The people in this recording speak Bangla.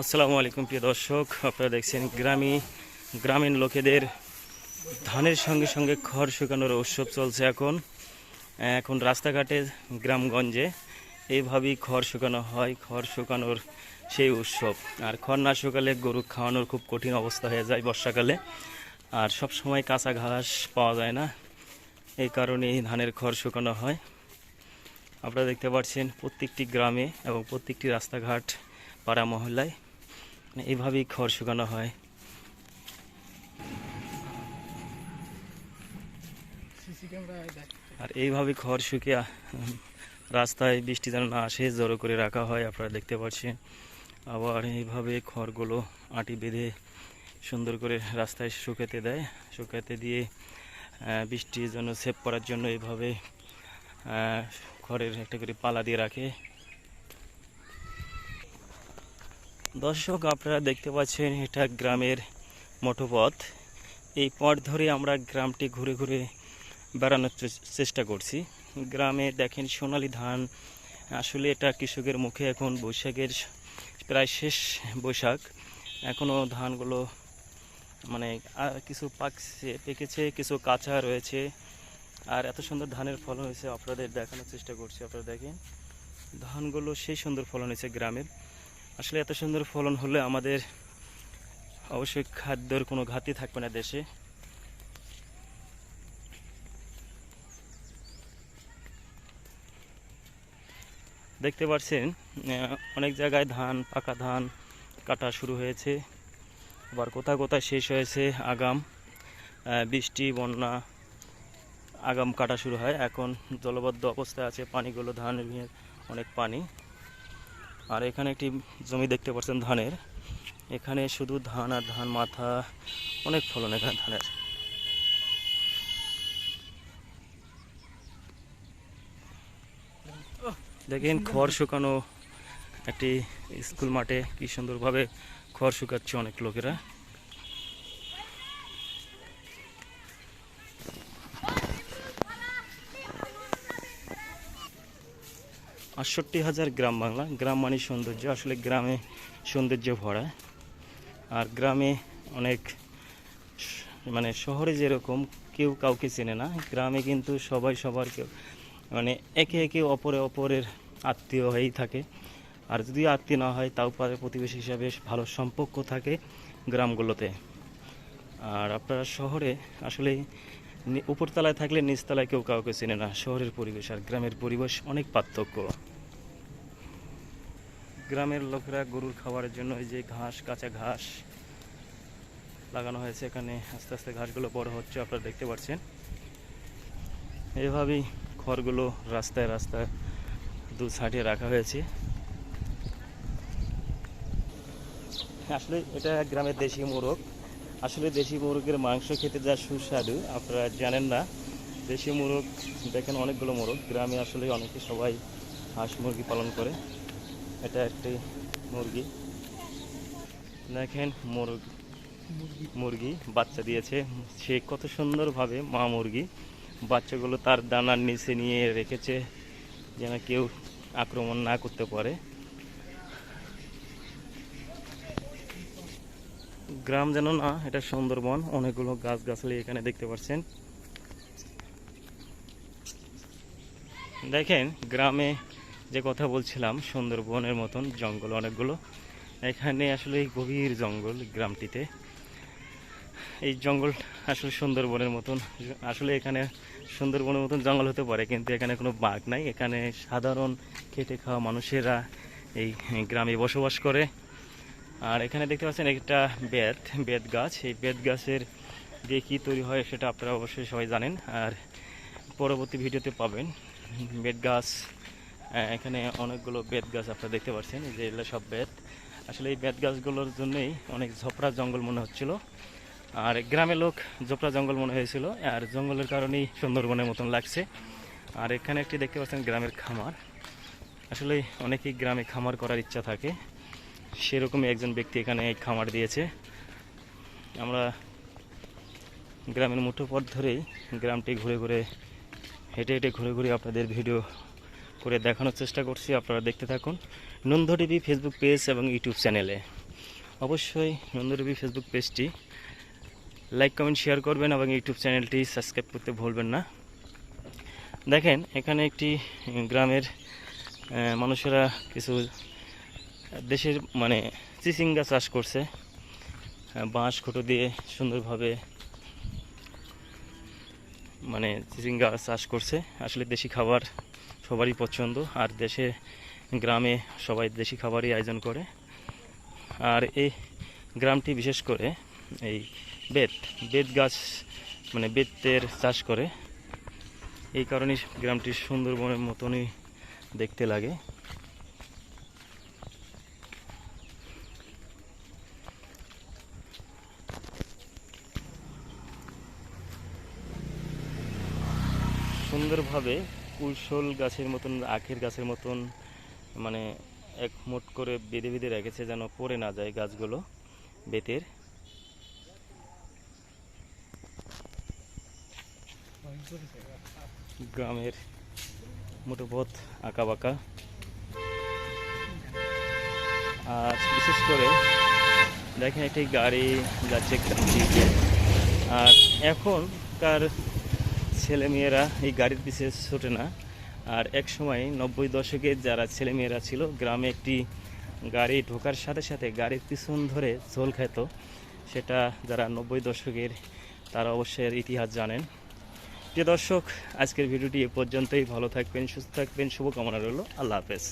আসসালামু আলাইকুম প্রিয় দর্শক, আপনারা দেখছেন গ্রামী, গ্রামীণ লোকেদের ধানের সঙ্গে সঙ্গে খড় শুকানোর উৎসব চলছে এখন। এখন রাস্তাঘাটে গ্রামগঞ্জে এইভাবেই খড় শুকানো হয়, খড় শুকানোর সেই উৎসব। আর খড় না শুকালে গরু খাওয়ানোর খুব কঠিন অবস্থা হয়ে যায় বর্ষাকালে। আর সব সময় কাঁচা ঘাস পাওয়া যায় না, এই কারণে ধানের খড় শুকানো হয়। আপনারা দেখতে পাচ্ছেন প্রত্যেকটি গ্রামে এবং প্রত্যেকটি রাস্তাঘাট, পাড়া মহল্লায় এইভাবেই খড় শুকানো হয়। আর এইভাবে খড় শুকিয়ে রাস্তায় বৃষ্টি যেন না আসে, জড়ো করে রাখা হয়, আপনারা দেখতে পাচ্ছেন। আবার এইভাবে খড়গুলো আটি বেঁধে সুন্দর করে রাস্তায় শুকাতে দেয়। শুকাতে দিয়ে বৃষ্টির জন্য সেভ করার জন্য এইভাবে খড়ের একটা করে পালা দিয়ে রাখে। দর্শক, আপনারা দেখতে পাচ্ছেন এটা গ্রামের মোটপথ এই পথ ধরে আমরা গ্রামটি ঘুরে ঘুরে বেড়ানোর চেষ্টা করছি। গ্রামে দেখেন সোনালী ধান, আসলে এটা কৃষকের মুখে এখন বৈশাখের প্রায় শেষ বৈশাখ। এখনও ধানগুলো মানে কিছু পাকছে, পেকেছে, কিছু কাঁচা রয়েছে। আর এত সুন্দর ধানের ফলন হয়েছে, আপনাদের দেখানোর চেষ্টা করছি, আপনারা দেখেন। ধানগুলো সেই সুন্দর ফলন হয়েছে গ্রামের। আসলে এত সুন্দর ফলন হলে আমাদের অবশ্যই খাদ্যের কোনো ঘাটতি থাকবে না দেশে। দেখতে পাচ্ছেন অনেক জায়গায় ধান, পাকা ধান কাটা শুরু হয়েছে। আবার কোথায় কোথায় শেষ হয়েছে আগাম বৃষ্টি, বন্যা, আগাম কাটা শুরু হয়। এখন জলবদ্ধ অবস্থায় আছে পানিগুলো ভিতরে অনেক পানি। আর এখানে একটি জমি দেখতে পাচ্ছেন ধানের। এখানে শুধু ধান আর ধান মাথা, অনেক ফলন এখানে ধানের। দেখেন, খড় শুকানো একটি স্কুল মাঠে কি সুন্দরভাবে খড় শুকাচ্ছে অনেক লোকেরা। আটষট্টি হাজার গ্রাম বাংলা। গ্রাম মানে সৌন্দর্য, আসলে গ্রামে সৌন্দর্য ভরা। আর গ্রামে অনেক মানে শহরে যেরকম, কেউ কাউকে চেনে না। গ্রামে কিন্তু সবাই সবার কেউ মানে একে একে অপরে অপরের আত্মীয় হয়েই থাকে। আর যদি আত্মীয় না হয়, তাও পারে প্রতিবেশী হিসাবে ভালো সম্পর্ক থাকে গ্রামগুলোতে। আর আপনারা শহরে আসলে উপরতলায় থাকলে নিচতলায় কেউ কাউকে চেনে না। শহরের পরিবেশ আর গ্রামের পরিবেশ অনেক পার্থক্য। গ্রামের লোকেরা গরুর খাবারের জন্য এই যে ঘাস, কাঁচা ঘাস লাগানো হয়েছে। এখানে আস্তে আস্তে ঘাসগুলো বড় হচ্ছে, আপনারা দেখতে পাচ্ছেন। এভাবেই খড়গুলো রাস্তায় রাস্তায় দু সাইডে রাখা হয়েছে। আসলে এটা গ্রামের দেশি মোরগ। আসলে দেশি মুরগের মাংস খেতে যা সুস্বাদু, আপনারা জানেন না। দেশি মুরগ, দেখেন অনেকগুলো মোরগ। গ্রামে আসলে অনেকে সবাই হাঁস মুরগি পালন করে। এটা একটি মুরগি। দেখেন মুরগ, মুরগি বাচ্চা দিয়েছে। সে কত সুন্দরভাবে মা মুরগি। বাচ্চাগুলো তার দানার নিচে নিয়ে রেখেছে, যেন কেউ আক্রমণ না করতে পারে। গ্রাম যেন না, এটা সুন্দরবন। অনেকগুলো গাছ গাছালি এখানে দেখতে পাচ্ছেন। দেখেন, গ্রামে যে কথা বলছিলাম, সুন্দরবনের মতন জঙ্গল অনেকগুলো। এখানে আসলে এই গভীর জঙ্গল গ্রামটিতে। এই জঙ্গল আসলে সুন্দরবনের মতন, আসলে এখানে সুন্দরবনের মতন জঙ্গল হতে পারে, কিন্তু এখানে কোনো বাঘ নাই। এখানে সাধারণ খেটে খাওয়া মানুষেরা এই গ্রামে বসবাস করে। আর এখানে দেখতে পাচ্ছেন একটা বেত বেত গাছ। এই বেত গাছের দিয়ে কী তৈরি হয় সেটা আপনারা অবশ্যই সবাই জানেন। আর পরবর্তী ভিডিওতে পাবেন বেত গাছ। এখানে অনেকগুলো বেত গাছ আপনারা দেখতে পাচ্ছেন। যে এগুলো সব বেত। আসলে এই বেত গাছগুলোর জন্যই অনেক ঝোপড়া জঙ্গল মনে হচ্ছিল। আর গ্রামের লোক ঝোপড়া জঙ্গল মনে হয়েছিল। আর জঙ্গলের কারণেই সুন্দরবনের মতন লাগছে। আর এখানে একটি দেখতে পাচ্ছেন গ্রামের খামার। আসলে অনেকেই গ্রামে খামার করার ইচ্ছা থাকে। সেরকমই একজন ব্যক্তি এখানে এই খামার দিয়েছে। আমরা গ্রামের মুঠো পথ ধরেই গ্রামটি ঘুরে ঘুরে, হেঁটে হেঁটে ঘুরে ঘুরে আপনাদের ভিডিও করে দেখানোর চেষ্টা করছি। আপনারা দেখতে থাকুন নন্দ টিভি ফেসবুক পেজ এবং ইউটিউব চ্যানেলে। অবশ্যই নন্দরবি ফেসবুক পেজটি লাইক, কমেন্ট, শেয়ার করবেন এবং ইউটিউব চ্যানেলটি সাবস্ক্রাইব করতে ভুলবেন না। দেখেন, এখানে একটি গ্রামের মানুষেরা কিছু দেশের মানে চিচিঙ্গা চাষ করছে বাঁশ, খুঁটো দিয়ে সুন্দরভাবে মানে চিচিঙ্গা চাষ করছে। আসলে দেশি খাবার সবারই পছন্দ, আর দেশে, গ্রামে সবাই দেশি খাবারই আয়োজন করে। আর এই গ্রামটি বিশেষ করে এই বেত বেত গাছ মানে বেতের চাষ করে। এই কারণে গ্রামটি সুন্দরবনের মতনই দেখতে লাগে। সুন্দরভাবে কুশল গাছের মতন, আখের গাছের মতন মানে এক মোট করে বেঁধে বেঁধে রেখেছে যেন পড়ে না যায় গাছগুলো বেতের। গ্রামের মোটপথ আঁকা বাঁকা আর বিশেষ করে দেখেন একটি গাড়ি যাচ্ছে আর এখনকার ছেলেমেয়েরা এই গাড়ির পিছিয়ে ছোটে না। আর এক সময় নব্বই দশকে যারা ছেলেমেয়েরা ছিল, গ্রামে একটি গাড়ি ঢোকার সাথে সাথে গাড়ির পিছন ধরে ঝোল খেত। সেটা যারা নব্বই দশকের, তারা অবশ্যই ইতিহাস জানেন। প্রিয় দর্শক, আজকের ভিডিওটি এ পর্যন্তই। ভালো থাকবেন, সুস্থ থাকবেন। শুভকামনা রইল। আল্লাহ হাফেজ।